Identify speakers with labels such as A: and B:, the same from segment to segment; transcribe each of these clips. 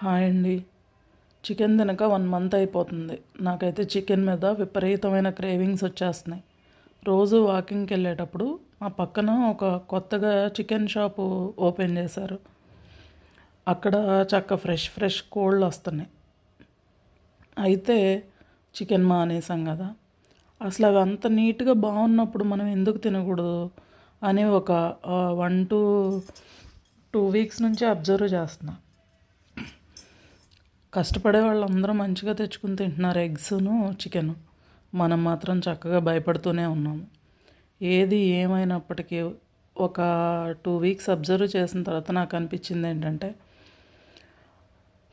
A: Hi అండి. Chicken తినక one month అయిపోతుంది. నాకైతే చికెన్ మీద విపరీతమైన క్రేవింగ్స్ వచ్చేస్తున్నాయి. రోజు వాకింగ్కి వెళ్ళేటప్పుడు మా పక్కన ఒక కొత్తగా చికెన్ షాపు ఓపెన్ చేశారు. అక్కడ చక్క ఫ్రెష్ ఫ్రెష్ కోళ్ళు వస్తున్నాయి. అయితే చికెన్ మానేసాం కదా. అసలు అవి అంత నీట్గా బాగున్నప్పుడు మనం ఎందుకు తినకూడదు అని ఒక వన్ టు టూ వీక్స్ నుంచి అబ్జర్వ్ చేస్తున్నాను కష్టపడే వాళ్ళందరూ మంచిగా తెచ్చుకుని తింటున్నారు ఎగ్స్ను చికెన్. మనం మాత్రం చక్కగా భయపడుతూనే ఉన్నాము. ఏది ఏమైనప్పటికీ ఒక టూ వీక్స్ అబ్జర్వ్ చేసిన తర్వాత నాకు అనిపించింది ఏంటంటే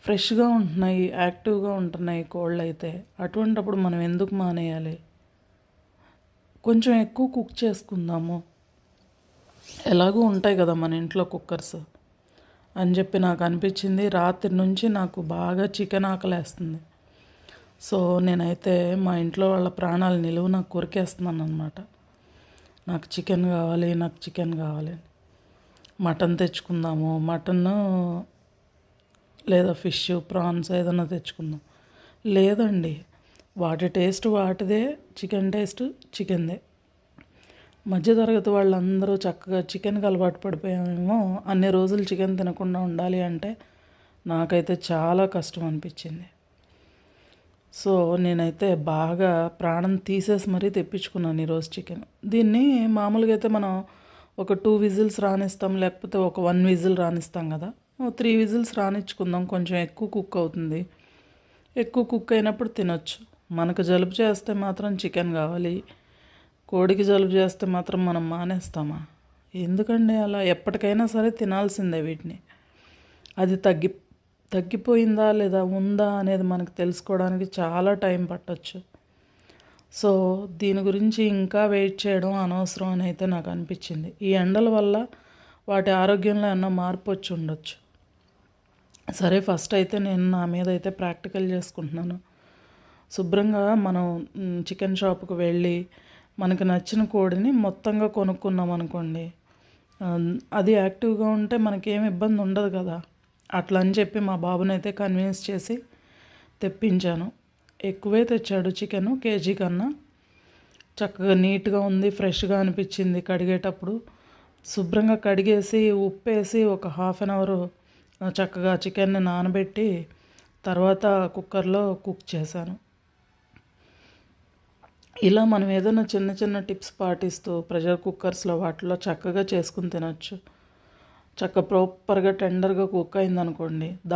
A: ఫ్రెష్గా ఉంటున్నాయి యాక్టివ్గా ఉంటున్నాయి కోళ్ళు అయితే అటువంటప్పుడు మనం ఎందుకు మానేయాలి? కొంచెం ఎక్కువ కుక్ చేసుకుందాము. ఎలాగూ ఉంటాయి కదా మన ఇంట్లో కుక్కర్స్. అని చెప్పి నాకు అనిపించింది. రాత్రి నుంచి నాకు బాగా చికెన్ ఆకలేస్తుంది. సో నేనైతే మా ఇంట్లో వాళ్ళ ప్రాణాలు నిలువు నాకు కొరికేస్తున్నాను అనమాట నాకు చికెన్ కావాలి నాకు చికెన్ కావాలి మటన్ తెచ్చుకుందాము మటన్ లేదా ఫిష్ ప్రాన్స్ ఏదైనా తెచ్చుకుందాం. లేదండి వాటి టేస్ట్ వాటిదే చికెన్ టేస్ట్ చికెన్దే. మధ్యతరగతి వాళ్ళందరూ చక్కగా చికెన్కి అలవాటు పడిపోయామేమో అన్ని రోజులు చికెన్ తినకుండా ఉండాలి అంటే నాకైతే చాలా కష్టం అనిపించింది. సో నేనైతే బాగా ప్రాణం తీసేసి మరీ తెప్పించుకున్నాను ఈరోజు చికెన్. దీన్ని మామూలుగా అయితే మనం ఒక టూ విజిల్స్ రానిస్తాం లేకపోతే ఒక వన్ విజిల్ రానిస్తాం కదా. త్రీ విజిల్స్ రానిచ్చుకుందాం కొంచెం ఎక్కువ కుక్ అవుతుంది. ఎక్కువ కుక్ అయినప్పుడు తినొచ్చు. మనకు జలుబు చేస్తే మాత్రం చికెన్ కావాలి. కోడికి జలుబు చేస్తే మాత్రం మనం మానేస్తామా? ఎందుకండి అలా? ఎప్పటికైనా సరే తినాల్సిందే వీటిని. అది తగ్గి తగ్గిపోయిందా లేదా ఉందా అనేది మనకు తెలుసుకోవడానికి చాలా టైం పట్టచ్చు. సో దీని గురించి ఇంకా వెయిట్ చేయడం అనవసరం అని అయితే నాకు అనిపించింది. ఈ ఎండల వల్ల వాటి ఆరోగ్యంలో ఏమన్నా మార్పు వచ్చి ఉండొచ్చు. సరే ఫస్ట్ అయితే నేను నా మీద అయితే ప్రాక్టికల్ చేసుకుంటున్నాను. శుభ్రంగా మనం చికెన్ షాప్కి వెళ్ళి మనకు నచ్చిన కోడిని మొత్తంగా కొనుక్కున్నాం అనుకోండి. అది యాక్టివ్గా ఉంటే మనకేం ఇబ్బంది ఉండదు కదా. అట్లా అని చెప్పి మా బాబునైతే కన్విన్స్ చేసి తెప్పించాను. ఎక్కువే తెచ్చాడు చికెను కేజీ కన్నా. చక్కగా నీట్గా ఉంది ఫ్రెష్గా అనిపించింది కడిగేటప్పుడు. శుభ్రంగా కడిగేసి ఉప్పేసి ఒక హాఫ్ అన్ అవర్ చక్కగా చికెన్ని నానబెట్టి తర్వాత కుక్కర్లో కుక్ చేశాను. ఇలా మనం ఏదైనా చిన్న చిన్న టిప్స్ పాటిస్తూ ప్రెషర్ కుక్కర్స్లో వాటిలో చక్కగా చేసుకుని తినచ్చు. చక్క ప్రాపర్గా టెండర్గా కుక్ అయిందనుకోండి దా